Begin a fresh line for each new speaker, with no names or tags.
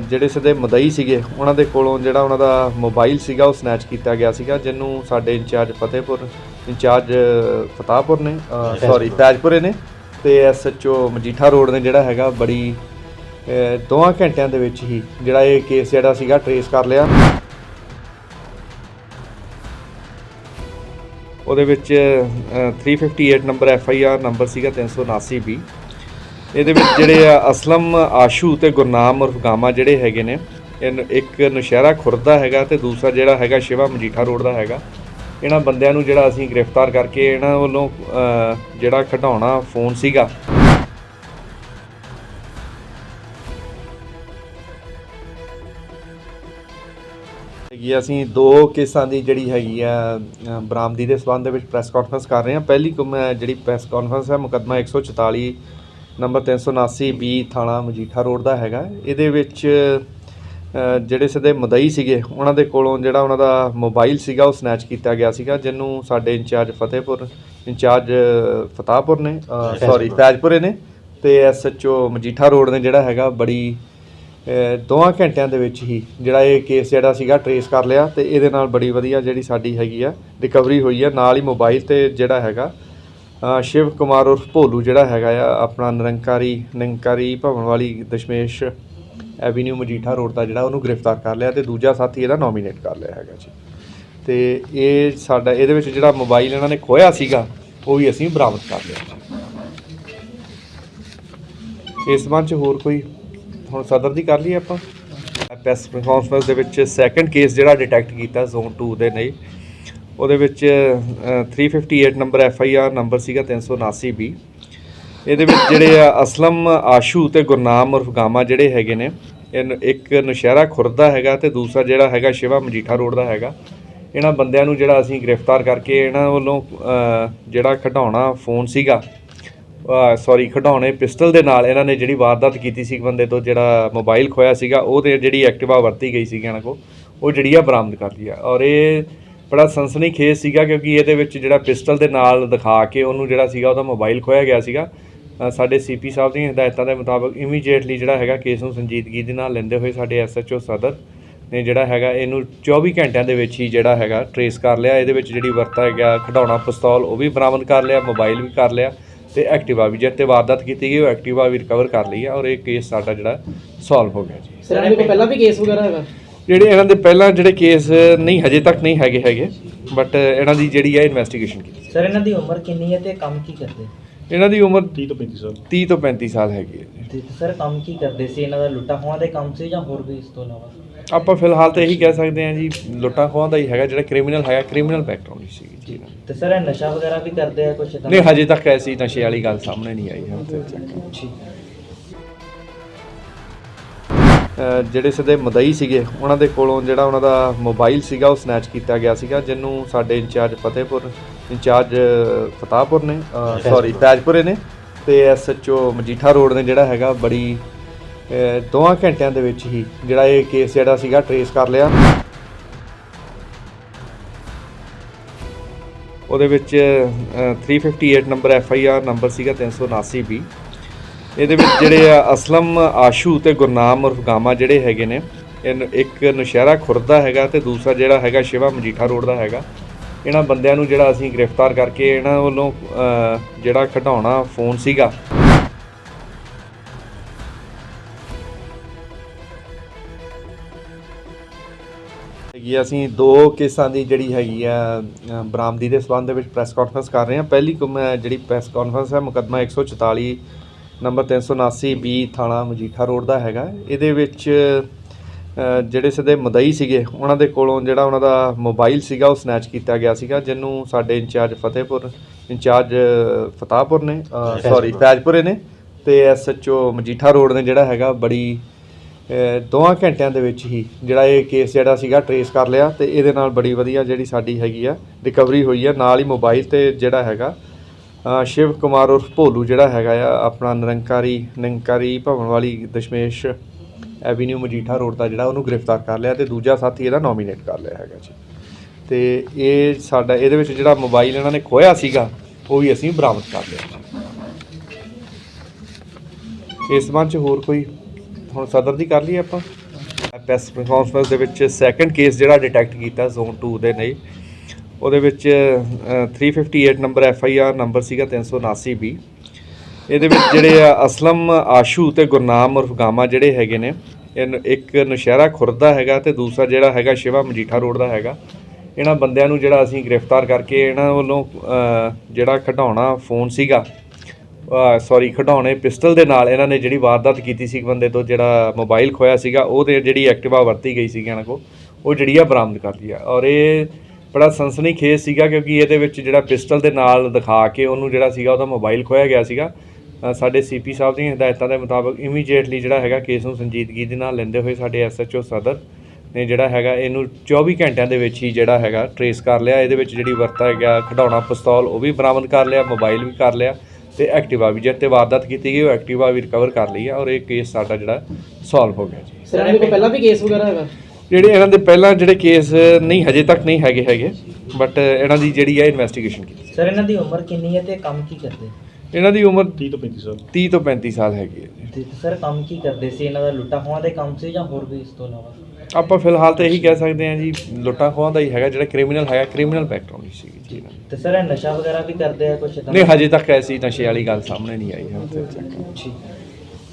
ਜਿਹੜੇ ਸਿੱਧੇ ਮਦਈ ਸੀਗੇ ਉਹਨਾਂ ਦੇ ਕੋਲੋਂ ਜਿਹੜਾ ਉਹਨਾਂ ਦਾ ਮੋਬਾਈਲ ਸੀਗਾ ਉਹ ਸਨੈਚ ਕੀਤਾ ਗਿਆ ਸੀਗਾ ਜਿਹਨੂੰ ਸਾਡੇ ਇੰਚਾਰਜ ਫਤਿਹਪੁਰ ਇੰਚਾਰਜ ਫਤਾਹਪੁਰ ਨੇ ਸੌਰੀ ਤਾਜਪੁਰੇ ਨੇ ਤੇ ਐਸਐਚਓ ਮਜੀਠਾ ਰੋਡ ਨੇ ਜਿਹੜਾ ਹੈਗਾ ਬੜੀ ਦੋਆਂ ਘੰਟਿਆਂ ਦੇ ਵਿੱਚ ਹੀ ਜਿਹੜਾ ਇਹ ਕੇਸ ਜਿਹੜਾ ਸੀਗਾ ਟਰੇਸ ਕਰ ਲਿਆ। ਉਹਦੇ ਵਿੱਚ ਅ, 358 number F I R number ਸੀਗਾ 379 ਬੀ ਇਹਦੇ ਵਿੱਚ ਜਿਹੜੇ ਆ ਅਸਲਮ ਆਸ਼ੂ ਤੇ ਗੁਰਨਾਮ ਉਰਫ ਗਾਮਾ ਜਿਹੜੇ ਹੈਗੇ ਨੇ, ਇਹ ਇੱਕ ਨੁਸ਼ਹਿਰਾ ਖੁਰਦ ਦਾ ਹੈਗਾ ਤੇ ਦੂਸਰਾ ਜਿਹੜਾ ਹੈਗਾ ਸ਼ਿਵਾ ਮਜੀਠਾ ਰੋਡ ਦਾ ਹੈਗਾ। ਇਹਨਾਂ ਬੰਦਿਆਂ ਨੂੰ ਜਿਹੜਾ ਅਸੀਂ ਗ੍ਰਿਫਤਾਰ ਕਰਕੇ ਇਹਨਾਂ ਵੱਲੋਂ ਜਿਹੜਾ ਖਡਾਉਣਾ ਫੋਨ ਸੀਗਾ। ਹੈਗੀ ਅਸੀਂ ਦੋ ਕੇਸਾਂ ਦੀ ਜਿਹੜੀ ਹੈਗੀ ਆ ਬਰਾਮਦੀ ਦੇ ਸਬੰਧ ਦੇ ਵਿੱਚ ਪ੍ਰੈਸ ਕਾਨਫਰੰਸ ਕਰ ਰਹੇ ਹਾਂ। ਪਹਿਲੀ ਕੁਮ- ਜਿਹੜੀ ਪ੍ਰੈਸ ਕਾਨਫਰੰਸ ਹੈ, ਮੁਕੱਦਮਾ 144 ਨੰਬਰ 379 ਬੀ ਥਾਣਾ ਮਜੀਠਾ ਰੋਡ ਦਾ ਹੈਗਾ। ਇਹਦੇ ਵਿੱਚ ਜਿਹੜੇ ਸਿੱਧੇ ਮਦਈ ਸੀਗੇ ਉਹਨਾਂ ਦੇ ਕੋਲੋਂ ਜਿਹੜਾ ਉਹਨਾਂ ਦਾ ਮੋਬਾਈਲ ਸੀਗਾ ਉਹ ਸਨੈਚ ਕੀਤਾ ਗਿਆ ਸੀਗਾ ਜਿਹਨੂੰ ਸਾਡੇ ਇੰਚਾਰਜ ਫਤਿਹਪੁਰ ਇੰਚਾਰਜ ਫਤਾਹਪੁਰ ਨੇ ਸੌਰੀ ਤਾਜਪੁਰੇ ਨੇ ਤੇ ਐਸਐਚਓ ਮਜੀਠਾ ਰੋਡ ਨੇ ਜਿਹੜਾ ਹੈਗਾ ਬੜੀ ਦੋਆਂ ਘੰਟਿਆਂ ਦੇ ਵਿੱਚ ਹੀ ਜਿਹੜਾ ਇਹ ਕੇਸ ਜਿਹੜਾ ਸੀਗਾ ਟਰੇਸ ਕਰ ਲਿਆ ਤੇ ਇਹਦੇ ਨਾਲ ਬੜੀ ਵਧੀਆ ਜਿਹੜੀ ਸਾਡੀ ਹੈਗੀ ਆ ਰਿਕਵਰੀ ਹੋਈ ਆ ਨਾਲ ਹੀ ਮੋਬਾਈਲ ਤੇ ਜਿਹੜਾ ਹੈਗਾ ਸ਼ਿਵ ਕੁਮਾਰ ਉਰਫ ਭੋਲੂ ਜਿਹੜਾ ਹੈਗਾ ਆ, ਆਪਣਾ ਨਿਰੰਕਾਰੀ ਨਿਰੰਕਾਰੀ ਭਵਨ ਵਾਲੀ ਦਸ਼ਮੇਸ਼ ਐਵੀਨਿਊ ਮਜੀਠਾ ਰੋਡ ਦਾ ਜਿਹੜਾ ਉਹਨੂੰ ਗ੍ਰਿਫਤਾਰ ਕਰ ਲਿਆ ਤੇ ਦੂਜਾ ਸਾਥੀ ਇਹਦਾ ਨੋਮੀਨੇਟ ਕਰ ਲਿਆ ਹੈਗਾ ਜੀ। ਤੇ ਇਹ ਸਾਡਾ, ਇਹਦੇ ਵਿੱਚ ਜਿਹੜਾ ਮੋਬਾਈਲ ਇਹਨਾਂ ਨੇ ਖੋਇਆ ਸੀਗਾ, ਉਹ ਵੀ ਅਸੀਂ ਬਰਾਮਦ ਕਰ ਲਿਆ ਇਸ ਸੰਬੰਧ ਚ ਹੋਰ ਕੋਈ ਹੁਣ ਸਦਰ ਦੀ ਕਰ ਲਈ ਆਪਾਂ? ਪ੍ਰੈਸ ਕਾਨਫਰੰਸ ਦੇ ਵਿੱਚ ਸੈਕੰਡ ਕੇਸ ਜਿਹੜਾ ਡਿਟੈਕਟ ਕੀਤਾ ਜ਼ੋਨ 2 ਦੇ ਨਹੀਂ ਉਹਦੇ ਵਿੱਚ ਅ, 358 number F I R number ਸੀਗਾ 379 ਬੀ ਇਹਦੇ ਵਿੱਚ ਜਿਹੜੇ ਆ ਅਸਲਮ ਆਸ਼ੂ ਤੇ ਗੁਰਨਾਮ ਉਰਫ ਗਾਮਾ ਜਿਹੜੇ ਹੈਗੇ ਨੇ ਇਹ ਇੱਕ ਨੁਸ਼ਹਿਰਾ ਖੁਰਦ ਦਾ ਹੈਗਾ ਤੇ ਦੂਸਰਾ ਜਿਹੜਾ ਹੈਗਾ ਸ਼ਿਵਾ ਮਜੀਠਾ ਰੋਡ ਦਾ ਹੈਗਾ। ਇਹਨਾਂ ਬੰਦਿਆਂ ਨੂੰ ਜਿਹੜਾ ਅਸੀਂ ਗ੍ਰਿਫਤਾਰ ਕਰਕੇ ਇਹਨਾਂ ਵੱਲੋਂ ਜਿਹੜਾ ਖਡਾਉਣਾ ਫੋਨ ਸੀਗਾ ਸੌਰੀ ਖਡਾਉਣੇ ਪਿਸਟਲ ਦੇ ਨਾਲ ਇਹਨਾਂ ਨੇ ਜਿਹੜੀ ਵਾਰਦਾਤ ਕੀਤੀ ਸੀ ਇੱਕ ਬੰਦੇ ਤੋਂ ਜਿਹੜਾ ਮੋਬਾਈਲ ਖੋਇਆ ਸੀਗਾ ਉਹ ਤੇ ਜਿਹੜੀ ਐਕਟਿਵਾ ਵਰਤੀ ਗਈ ਸੀ ਇਹਨਾਂ ਕੋ ਉਹ ਜਿਹੜੀ ਆ ਬਰਾਮਦ ਕਰ ਲਈ ਆ। ਔਰ ਇਹ ਬੜਾ ਸਨਸਨੀ ਖੇਸ ਸੀਗਾ ਕਿਉਂਕਿ ਇਹਦੇ ਵਿੱਚ ਜਿਹੜਾ ਪਿਸਟਲ ਦੇ ਨਾਲ ਦਿਖਾ ਕੇ ਉਹਨੂੰ ਜਿਹੜਾ ਸੀਗਾ ਉਹਦਾ ਮੋਬਾਈਲ ਖੋਇਆ ਗਿਆ ਸੀਗਾ। ਅ, ਸਾਡੇ ਸੀਪੀ ਸਾਹਿਬ ਦੀਆਂ ਹਦਾਇਤਾਂ ਦੇ ਮੁਤਾਬਕ ਇਮੀਡੀਏਟਲੀ ਜਿਹੜਾ ਹੈਗਾ ਕੇਸ ਨੂੰ ਸੰਜੀਦਗੀ ਦੇ ਨਾਲ ਲੈਂਦੇ ਹੋਏ ਸਾਡੇ ਐਸਐਚਓ ਸਦਰ ਨੇ ਜਿਹੜਾ ਹੈਗਾ ਇਹਨੂੰ 24 ਘੰਟਿਆਂ ਦੇ ਵਿੱਚ ਹੀ ਜਿਹੜਾ ਹੈਗਾ ਟਰੇਸ ਕਰ ਲਿਆ। ਇਹਦੇ ਵਿੱਚ ਜਿਹੜੀ ਵਰਤਾ ਗਿਆ ਖਡਾਉਣਾ ਪਿਸਤੌਲ ਉਹ ਵੀ ਬਰਾਮਦ ਕਰ ਲਿਆ ਮੋਬਾਈਲ ਵੀ ਕਰ ਲਿਆ ਤੇ ਐਕਟਿਵਾ ਵੀ ਜਿਹਤੇ ਵਾਰਦਾਤ ਕੀਤੀ ਗਈ ਉਹ ਐਕਟਿਵਾ ਵੀ ਰਿਕਵਰ ਕਰ ਲਈ ਆ ਔਰ ਇਹ ਕੇਸ ਸਾਡਾ ਜਿਹੜਾ ਸੋਲਵ ਹੋ ਗਿਆ ਜੀ।
ਸਰ ਇਹਨਾਂ ਪਹਿਲਾਂ ਵੀ ਕੇਸ ਵਗੈਰਾ ਹੈਗਾ?
ਜਿਹੜੇ ਇਹਨਾਂ ਦੇ ਪਹਿਲਾਂ ਜਿਹੜੇ ਕੇਸ ਨਹੀਂ ਹਜੇ ਤੱਕ ਨਹੀਂ ਹੈਗੇ ਹੈਗੇ। ਬਟ ਇਹਨਾਂ ਦੀ ਜਿਹੜੀ ਹੈ ਇਨਵੈਸਟੀਗੇਸ਼ਨ ਕੀਤੀ।
ਸਰ ਇਹਨਾਂ ਦੀ ਉਮਰ ਕਿੰਨੀ ਹੈ ਤੇ ਕੰਮ ਕੀ ਕਰਦੇ?
ਇਹਨਾਂ ਦੀ ਉਮਰ 30 ਤੋਂ 35 ਸਾਲ। 30 ਤੋਂ 35 ਸਾਲ ਹੈਗੀ ਹੈ ਜੀ।
ਤੇ ਸਰ ਕੰਮ ਕੀ ਕਰਦੇ ਸੀ? ਇਹਨਾਂ ਦਾ ਲੁੱਟਾ ਖੋਹਾਂ ਦੇ ਕੰਮ ਸੀ ਜਾਂ ਹੋਰ ਵੀ ਇਸ ਤੋਂ ਇਲਾਵਾ?
ਆਪਾਂ ਫਿਲਹਾਲ ਤਾਂ ਇਹੀ ਕਹਿ ਸਕਦੇ ਹਾਂ ਜੀ ਲੁੱਟਾਂ ਖੋਹਾਂ ਦਾ ਹੀ ਹੈਗਾ ਜਿਹੜਾ ਕ੍ਰਿਮੀਨਲ ਹੈਗਾ ਕ੍ਰਿਮੀਨਲ ਬੈਕਗ੍ਰਾਉਂਡ ਹੀ ਸੀਗੀ ਜੀ ਇਹਨਾਂ ਦੀ।
ਤੇ ਸਰ ਇਹ ਨਸ਼ਾ ਵਗੈਰਾ ਵੀ ਕਰਦੇ ਆ ਕੁਝ
ਨਹੀਂ ਹਜੇ ਤੱਕ ਐਸੀ ਨਸ਼ੇ ਵਾਲੀ ਗੱਲ ਸਾਹਮਣੇ ਨਹੀਂ ਆਈ ਹੈ ਉੱਥੇ ਤੱਕ। ਅ, ਜਿਹੜੇ ਸਿੱਧੇ ਮਦਈ ਸੀਗੇ ਉਹਨਾਂ ਦੇ ਕੋਲੋਂ ਜਿਹੜਾ ਉਹਨਾਂ ਦਾ ਮੋਬਾਈਲ ਸੀਗਾ ਉਹ ਸਨੈਚ ਕੀਤਾ ਗਿਆ ਸੀਗਾ ਜਿਹਨੂੰ ਸਾਡੇ ਇੰਚਾਰਜ ਫਤਿਹਪੁਰ ਇੰਚਾਰਜ ਫਤਾਹਪੁਰ ਨੇ ਸੌਰੀ ਤਾਜਪੁਰੇ ਨੇ ਤੇ ਐਸਐਚਓ ਮਜੀਠਾ ਰੋਡ ਨੇ ਜਿਹੜਾ ਹੈਗਾ ਬੜੀ ਦੋਆਂ ਘੰਟਿਆਂ ਦੇ ਵਿੱਚ ਹੀ ਜਿਹੜਾ ਇਹ ਕੇਸ ਜਿਹੜਾ ਸੀਗਾ ਟਰੇਸ ਕਰ ਲਿਆ। ਉਹਦੇ ਵਿੱਚ ਅ, 358 number F I R number ਸੀਗਾ 379 ਬੀ ਇਹਦੇ ਵਿੱਚ ਜਿਹੜੇ ਆ ਅਸਲਮ ਆਸ਼ੂ ਤੇ ਗੁਰਨਾਮ ਉਰਫ ਗਾਮਾ ਜਿਹੜੇ ਹੈਗੇ ਨੇ ਇਹ ਇੱਕ ਨੁਸ਼ਹਿਰਾ ਖੁਰਦ ਦਾ ਹੈਗਾ ਤੇ ਦੂਸਰਾ ਜਿਹੜਾ ਹੈਗਾ ਸ਼ਿਵਾ ਮਜੀਠਾ ਰੋਡ ਦਾ ਹੈਗਾ। ਇਹਨਾਂ ਬੰਦਿਆਂ ਨੂੰ ਜਿਹੜਾ ਅਸੀਂ ਗ੍ਰਿਫਤਾਰ ਕਰਕੇ ਇਹਨਾਂ ਵੱਲੋਂ ਜਿਹੜਾ ਖਡਾਉਣਾ ਫੋਨ ਸੀਗਾ। ਹੈਗੀ ਆ, ਅਸੀਂ ਦੋ ਕੇਸਾਂ ਦੀ ਜਿਹੜੀ ਹੈਗੀ ਆ ਅ, ਬਰਾਮਦੀ ਦੇ ਸਬੰਧ ਵਿੱਚ ਪ੍ਰੈਸ ਕਾਨਫਰੰਸ ਕਰ ਰਹੇ ਹਾਂ। ਪਹਿਲੀ ਕੁਮ- ਜਿਹੜੀ ਪ੍ਰੈਸ ਕਾਨਫਰੰਸ ਹੈ ਮੁਕੱਦਮਾ 144 ਨੰਬਰ 379 ਬੀ ਥਾਣਾ ਮਜੀਠਾ ਰੋਡ ਦਾ ਹੈਗਾ। ਇਹਦੇ ਵਿੱਚ ਜਿਹੜੇ ਸਿੱਧੇ ਮਦਈ ਸੀਗੇ ਉਹਨਾਂ ਦੇ ਕੋਲੋਂ ਜਿਹੜਾ ਉਹਨਾਂ ਦਾ ਮੋਬਾਈਲ ਸੀਗਾ ਉਹ ਸਨੈਚ ਕੀਤਾ ਗਿਆ ਸੀਗਾ ਜਿਹਨੂੰ ਸਾਡੇ ਇੰਚਾਰਜ ਫਤਿਹਪੁਰ ਇੰਚਾਰਜ ਫਤਾਹਪੁਰ ਨੇ ਸੌਰੀ ਤਾਜਪੁਰੇ ਨੇ ਤੇ ਐਸਐਚਓ ਮਜੀਠਾ ਰੋਡ ਨੇ ਜਿਹੜਾ ਹੈਗਾ ਬੜੀ ਦੋਆਂ ਘੰਟਿਆਂ ਦੇ ਵਿੱਚ ਹੀ ਜਿਹੜਾ ਇਹ ਕੇਸ ਜਿਹੜਾ ਸੀਗਾ ਟਰੇਸ ਕਰ ਲਿਆ ਤੇ ਇਹਦੇ ਨਾਲ ਬੜੀ ਵਧੀਆ ਜਿਹੜੀ ਸਾਡੀ ਹੈਗੀ ਆ ਰਿਕਵਰੀ ਹੋਈ ਆ ਨਾਲ ਹੀ ਮੋਬਾਈਲ ਤੇ ਜਿਹੜਾ ਹੈਗਾ ਸ਼ਿਵ ਕੁਮਾਰ ਉਰਫ ਭੋਲੂ ਜਿਹੜਾ ਹੈਗਾ ਆ, ਆਪਣਾ ਨਿਰੰਕਾਰੀ ਨਿਰੰਕਾਰੀ ਭਵਨ ਵਾਲੀ ਦਸ਼ਮੇਸ਼ ਐਵੀਨਿਊ ਮਜੀਠਾ ਰੋਡ ਦਾ ਜਿਹੜਾ ਉਹਨੂੰ ਗ੍ਰਿਫਤਾਰ ਕਰ ਲਿਆ ਤੇ ਦੂਜਾ ਸਾਥੀ ਇਹਦਾ ਨੋਮੀਨੇਟ ਕਰ ਲਿਆ ਹੈਗਾ ਜੀ। ਤੇ ਇਹ ਸਾਡਾ, ਇਹਦੇ ਵਿੱਚ ਜਿਹੜਾ ਮੋਬਾਈਲ ਇਹਨਾਂ ਨੇ ਖੋਇਆ ਸੀਗਾ, ਉਹ ਵੀ ਅਸੀਂ ਬਰਾਮਦ ਕਰ ਲਿਆ ਜੀ। ਇਸ ਸੰਬੰਧ ਚ ਹੋਰ ਕੋਈ ਹੁਣ ਸਦਰ ਦੀ ਕਰ ਲਈ ਆਪਾਂ? ਪ੍ਰੈਸ ਕਾਨਫਰੰਸ ਦੇ ਵਿੱਚ ਸੈਕੰਡ ਕੇਸ ਜਿਹੜਾ ਡਿਟੈਕਟ ਕੀਤਾ ਜ਼ੋਨ 2 ਦੇ ਨਹੀਂ ਉਹਦੇ ਵਿੱਚ ਅ, 358 number F I R number ਸੀਗਾ 379 ਬੀ ਇਹਦੇ ਵਿੱਚ ਜਿਹੜੇ ਆ ਅਸਲਮ ਆਸ਼ੂ ਤੇ ਗੁਰਨਾਮ ਉਰਫ ਗਾਮਾ ਜਿਹੜੇ ਹੈਗੇ ਨੇ ਇਹ ਇੱਕ ਨਸ਼ਹਿਰਾ ਖੁਰਦ ਦਾ ਹੈਗਾ ਤੇ ਦੂਸਰਾ ਜਿਹੜਾ ਹੈਗਾ ਸ਼ਿਵਾ ਮਜੀਠਾ ਰੋਡ ਦਾ ਹੈਗਾ। ਇਹਨਾਂ ਬੰਦਿਆਂ ਨੂੰ ਜਿਹੜਾ ਅਸੀਂ ਗ੍ਰਿਫਤਾਰ ਕਰਕੇ ਇਹਨਾਂ ਵੱਲੋਂ ਜਿਹੜਾ ਖਡਾਉਣਾ ਫੋਨ ਸੀਗਾ ਸੌਰੀ ਖਡਾਉਣੇ ਪਿਸਟਲ ਦੇ ਨਾਲ ਇਹਨਾਂ ਨੇ ਜਿਹੜੀ ਵਾਰਦਾਤ ਕੀਤੀ ਸੀ ਬੰਦੇ ਤੋਂ ਜਿਹੜਾ ਮੋਬਾਈਲ ਖੋਇਆ ਸੀਗਾ ਉਹ ਉਹਦੇ ਜਿਹੜੀ ਐਕਟਿਵਾ ਵਰਤੀ ਗਈ ਸੀਗੀ ਇਹਨਾਂ ਕੋ ਉਹ ਜਿਹੜੀ ਆ ਬਰਾਮਦ ਕਰ ਲਈ ਆ। ਔਰ ਇਹ ਬੜਾ ਸਨਸਨੀ ਖੇਸ ਸੀਗਾ ਕਿਉਂਕਿ ਇਹਦੇ ਵਿੱਚ ਜਿਹੜਾ ਪਿਸਟਲ ਦੇ ਨਾਲ ਦਿਖਾ ਕੇ ਉਹਨੂੰ ਜਿਹੜਾ ਸੀਗਾ ਉਹਦਾ ਮੋਬਾਈਲ ਖੋਇਆ ਗਿਆ ਸੀਗਾ। ਅ, ਸਾਡੇ ਸੀਪੀ ਸਾਹਿਬ ਦੀਆਂ ਹਦਾਇਤਾਂ ਦੇ ਮੁਤਾਬਕ ਇਮੀਡੀਏਟਲੀ ਜਿਹੜਾ ਹੈਗਾ ਕੇਸ ਨੂੰ ਸੰਜੀਦਗੀ ਦੇ ਨਾਲ ਲੈਂਦੇ ਹੋਏ ਸਾਡੇ ਐਸਐਚਓ ਸਦਰ ਨੇ ਜਿਹੜਾ ਹੈਗਾ ਇਹਨੂੰ 24 ਘੰਟਿਆਂ ਦੇ ਵਿੱਚ ਹੀ ਜਿਹੜਾ ਹੈਗਾ ਟਰੇਸ ਕਰ ਲਿਆ। ਇਹਦੇ ਵਿੱਚ ਜਿਹੜੀ ਵਰਤਾ ਗਿਆ ਖਡਾਉਣਾ ਪਿਸਤੌਲ ਉਹ ਵੀ ਬਰਾਮਦ ਕਰ ਲਿਆ ਮੋਬਾਈਲ ਵੀ ਕਰ ਲਿਆ ਤੇ ਐਕਟਿਵਾ ਵੀ ਜਿਹਤੇ ਵਾਰਦਾਤ ਕੀਤੀ ਗਈ ਉਹ ਐਕਟਿਵਾ ਵੀ ਰਿਕਵਰ ਕਰ ਲਈ ਆ ਔਰ ਇਹ ਕੇਸ ਸਾਡਾ ਜਿਹੜਾ ਸੋਲਵ ਹੋ ਗਿਆ ਜੀ।
ਸਰ ਇਹਨਾਂ ਪਹਿਲਾਂ ਵੀ ਕੇਸ ਵਗੈਰਾ ਹੈਗਾ?
ਜਿਹੜੇ ਇਹਨਾਂ ਦੇ ਪਹਿਲਾਂ ਜਿਹੜੇ ਕੇਸ ਨਹੀਂ ਹਜੇ ਤੱਕ ਨਹੀਂ ਹੈਗੇ ਹੈਗੇ ਬਟ ਇਹਨਾਂ ਦੀ ਜਿਹੜੀ ਹੈ ਇਨਵੈਸਟੀਗੇਸ਼ਨ ਕੀਤੀ।
ਸਰ ਇਹਨਾਂ ਦੀ ਉਮਰ ਕਿੰਨੀ ਹੈ ਤੇ ਕੰਮ ਕੀ ਕਰਦੇ?
ਇਹਨਾਂ ਦੀ ਉਮਰ
30 ਤੋਂ 35 ਸਾਲ।
30 ਤੋਂ 35 ਸਾਲ ਹੈਗੀ ਹੈ ਜੀ।
ਤੇ ਸਰ ਕੰਮ ਕੀ ਕਰਦੇ ਸੀ? ਇਹਨਾਂ ਦਾ ਲੁੱਟਾ ਖੋਹਾਂ ਦੇ ਕੰਮ ਸੀ ਜਾਂ ਹੋਰ ਵੀ ਇਸ ਤੋਂ ਇਲਾਵਾ?
ਆਪਾਂ ਫਿਲਹਾਲ ਤਾਂ ਇਹੀ ਕਹਿ ਸਕਦੇ ਹਾਂ ਜੀ ਲੁੱਟਾਂ ਖੋਹਾਂ ਦਾ ਹੀ ਹੈਗਾ ਜਿਹੜਾ ਕ੍ਰਿਮੀਨਲ ਹੈਗਾ ਕ੍ਰਿਮੀਨਲ ਬੈਕਗ੍ਰਾਉਂਡ ਹੀ ਸੀਗੀ ਜੀ ਇਹਨਾਂ ਦੀ।
ਤੇ ਸਰ ਇਹ ਨਸ਼ਾ ਵਗੈਰਾ ਵੀ ਕਰਦੇ ਆ ਕੁਛ ਏਦਾਂ
ਨਹੀਂ ਹਜੇ ਤੱਕ ਐਸੀ ਨਸ਼ੇ ਵਾਲੀ ਗੱਲ ਸਾਹਮਣੇ ਨਹੀਂ ਆਈ ਹੈ ਉੱਥੇ ਤੱਕ।
ਠੀਕ।